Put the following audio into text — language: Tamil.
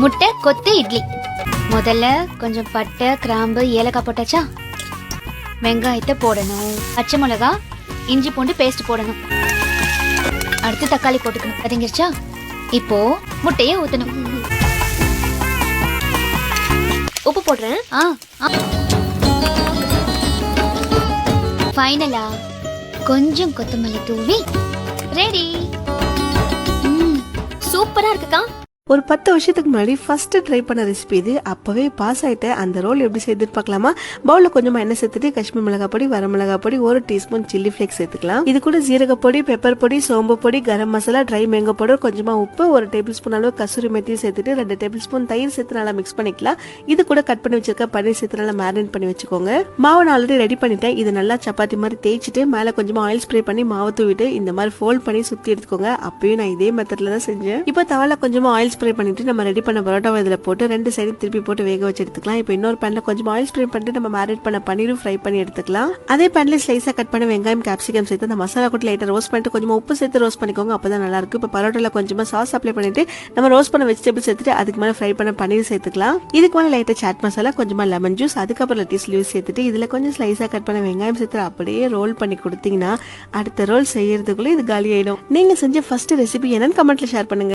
முட்டை கொத்து இட்லி. முதல்ல கொஞ்சம் பட்டை கிராம்பு ஏலக்காய் போட்டாச்சா? வெங்காயத்தை போடணும். பச்சை மிளகா இஞ்சி பூண்டு பேஸ்ட் போடணும். அடுத்து தக்காளி போட்டுக்கணும். அதுங்கிருச்சா இப்போ முட்டையை ஊத்தணும். உப்பு போடுறேன். ஆ ஃபைனலா கொஞ்சம் கொத்தமல்லி தூவி ரெடி சூப்பரா இருக்குக்கா. ஒரு பத்து வருஷத்துக்கு முன்னாடி ஃபர்ஸ்ட் ட்ரை பண்ண ரெசிபி இது. அப்போவே பாஸ் ஆகிட்டேன் அந்த ரோல் எப்படி செய்து பார்க்கலாமா? பவுலில் கொஞ்சமாக எண்ணெய் சேர்த்துட்டு காஷ்மீர் மிளகாய் பொடி வர மிளகா பொடி ஒரு டீஸ்பூன் சில்லி ஃப்ளேக்ஸ் சேர்த்துக்கலாம். இது கூட ஜீரக பொடி பெப்பர் பொடி சோம்பு பொடி garam masala dry mango powder கொஞ்சமாக உப்பு ஒரு டேபிள் ஸ்பூன் அளவு கசூரி மெத்தி சேர்த்துட்டு ரெண்டு டேபிள் ஸ்பூன் தயிர் சேர்த்து நல்லா மிக்ஸ் பண்ணிக்கலாம். இது கூட கட் பண்ணி வச்சிருக்க பன்னீர் சேர்த்து நல்லா மேரினேட் பண்ணி வச்சுக்கோங்க. மாவு நான் ஆல்ரெடி ரெடி பண்ணிட்டேன். இது நல்லா சப்பாத்தி மாதிரி தேய்ச்சிட்டு மேலே கொஞ்சமாக ஆயில் ஸ்ப்ரே பண்ணி மாவு தூவிட்டு இந்த மாதிரி ஃபோல்ட் பண்ணி சுற்றி எடுத்துக்கோங்க. அப்பயும் நான் இதே மெத்தடில் தான் செஞ்சேன். இப்போ தவால கொஞ்சமாக ஆயில் ஸ்ப்ரே பண்ணிவிட்டு நம்ம ரெடி பண்ண பரோட்டாவை இதில் போட்டு ரெண்டு சைடு திருப்பி போட்டு வேக வச்சு எடுத்துக்கலாம். இப்போ இன்னொரு பேனில் கொஞ்சம் ஆயில் ஸ்ப்ரே பண்ணிட்டு நம்ம மேரினேட் பண்ண பன்னீரும் ஃப்ரை பண்ணி எடுத்துக்கலாம். அதே பேனில் ஸ்லைஸாக கட் பண்ண வெங்காயம் கேப்சிகம் சேர்த்து அந்த மசாலா கூட லைட்டாக ரோஸ்ட் பண்ணிட்டு கொஞ்சம் உப்பு சேர்த்து ரோஸ்ட் பண்ணிக்கோங்க அப்பதான் நல்லா இருக்கும். இப்போ பரோட்டால கொஞ்சமாக சாஸ் அப்ளை பண்ணிட்டு நம்ம ரோஸ்ட் பண்ண வெஜிடபிள் சேர்த்துட்டு அதுக்கு மேலே ஃப்ரை பண்ண பன்னீர் சேர்த்துக்கலாம். இதுக்கு மேலே லைட்டாக சாட் மசாலா கொஞ்சமாக லெமன் ஜூஸ் அதுக்கப்புறம் லெட்டிஸ் லூஸ் சேர்த்துட்டு இதில் கொஞ்சம் ஸ்லைஸாக கட் பண்ண வெங்காயம் சேர்த்து அப்படியே ரோல் பண்ணி கொடுத்தீங்கன்னா அடுத்த ரோல் செய்யறதுக்குள்ளே இது காலி நீங்கள் செஞ்ச ஃபஸ்ட்டு ரெசிபி என்னன்னு கமெண்ட்டில் ஷேர் பண்ணுங்கள்